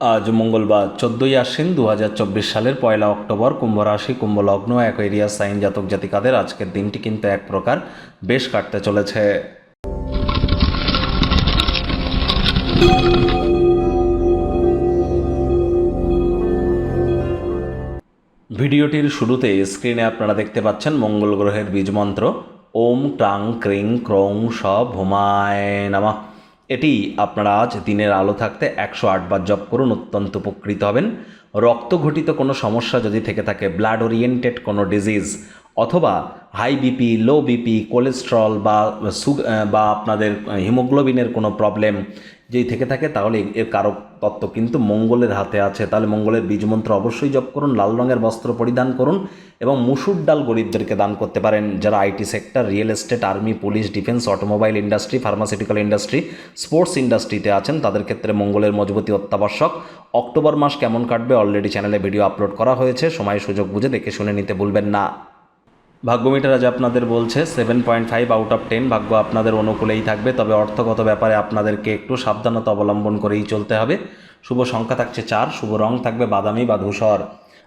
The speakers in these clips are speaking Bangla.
আজ মঙ্গলবার, চোদ্দোই আশ্বিন দু হাজার চব্বিশ সালের পয়লা অক্টোবর কুম্ভ রাশি কুম্ভ লগ্ন অ্যাকোয়েরিয়াস, সাইন জাতক জাতিকাদের আজকের দিনটি কিন্তু এক প্রকার বেশ কাটতে চলেছে। ভিডিওটির শুরুতে স্ক্রিনে আপনারা দেখতে পাচ্ছেন মঙ্গল গ্রহের বীজ মন্ত্র, ওম টাং ক্রিং ক্রৌং স ভুমায় নামা। এটি আপনারা আজ দিনের আলো থাকতে একশো আটবার জপ করুন, অত্যন্ত উপকৃত হবেন। রক্তঘটিত কোনো সমস্যা যদি থেকে থাকে ব্লাড ওরিয়েন্টেড কোনো ডিজিজ অথবা high BP low BP cholesterol বা সুগ বা আপনাদের হিমোগ্লোবিনের কোনো প্রবলেম যদি থেকে থাকে তাহলে এর কারক তত্ত্ব। কিন্তু মঙ্গলের হাতে আছে। তাহলে মঙ্গলের বীজমন্ত্র অবশ্যই জপ করুন, লাল রঙের বস্ত্র পরিধান করুন এবং মুসুর ডাল গরিবদেরকে দান করতে পারেন। যারা IT sector, real estate, army, police, defence, automobile industry, pharmaceutical industry, sports ইন্ডাস্ট্রিতে আছেন, তাদের ক্ষেত্রে মঙ্গলের মজবুতি অত্যাবশ্যক। অক্টোবর মাস কেমন কাটবে? অলরেডি চ্যানেলে ভিডিও আপলোড করা হয়েছে। সময় সুযোগ বুঝে দেখে শুনে নিতে ভুলবেন না। ভাগ্যমিটার আজ আপনাদের বলছে seven point five out of ten ভাগ্য আপনাদের অনুকূলেই থাকবে, তবে অর্থগত ব্যাপারে আপনাদেরকে একটু সাবধানতা অবলম্বন করেই চলতে হবে। শুভ সংখ্যা থাকছে চার, শুভ রং থাকবে বাদামি বা ধূসর।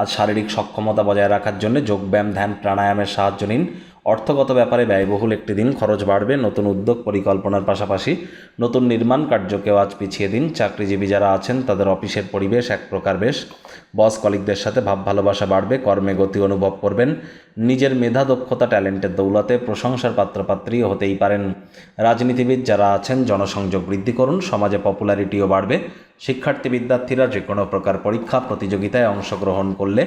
আজ শারীরিক সক্ষমতা বজায় রাখার জন্য যোগব্যায়াম ধ্যান, প্রাণায়ামের সাহায্য নিন। অর্থগত ব্যাপারে ব্যয়বহুল একটি দিন, খরচ বাড়বে, নতুন উদ্যোগ পরিকল্পনার পাশাপাশি নতুন নির্মাণ কার্যকেও আজ পিছিয়ে দিন। চাকরিজীবী যারা আছেন, তাদের অফিসের পরিবেশ এক প্রকার বেশ। বস কলিকদের সাথে ভাব ভালোবাসা বাড়বে, কর্মে গতি অনুভব করবেন। নিজের মেধা, দক্ষতা, ট্যালেন্টের দৌলতে প্রশংসার পাত্রপাত্রীও হতেই পারেন। রাজনীতিবিদ যারা আছেন, জনসংযোগ বৃদ্ধি করুন, সমাজে পপুলারিটিও বাড়বে। শিক্ষার্থী বিদ্যার্থীরা যে কোনো প্রকার পরীক্ষা, প্রতিযোগিতায় অংশগ্রহণ করলে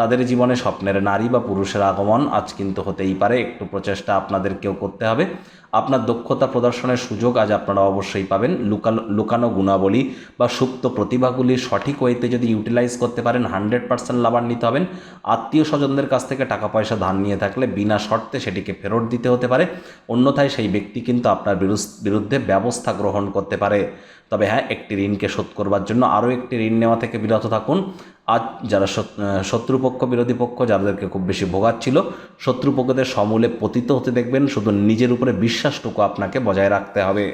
তাদের জীবনে স্বপ্নের নারী বা পুরুষের আগমন আজ কিন্তু হতেই পারে। একটু প্রচেষ্টা আপনাদেরকেও করতে হবে। আপনার দক্ষতা প্রদর্শনের সুযোগ আজ আপনারা অবশ্যই পাবেন। লুকানো লুকানো গুণাবলী বা সুপ্ত প্রতিভাগুলি সঠিক ওয়েতে যদি ইউটিলাইজ করতে পারেন, হান্ড্রেড পার্সেন্ট লাভান্বিত হবেন। আত্মীয় স্বজনদের কাছ থেকে টাকা পয়সা ধার নিয়ে থাকলে বিনা শর্তে সেটিকে ফেরত দিতে হতে পারে। অন্যথায় সেই ব্যক্তি কিন্তু আপনার বিরুদ্ধে ব্যবস্থা গ্রহণ করতে পারে। তবে হ্যাঁ একটি ঋণকে শোধ করবার জন্য আরও একটি ঋণ নেওয়া থেকে বিরত থাকুন। আজ যারা শত্রুপক্ষ, বিরোধী পক্ষ, যাদেরকে খুব বেশি ভোগাচ্ছিল, শত্রুপক্ষদের সমূলে পতিত হতে দেখবেন। শুধু নিজের উপরে বিশ্বাসটুকু আপনাকে বজায় রাখতে হবে।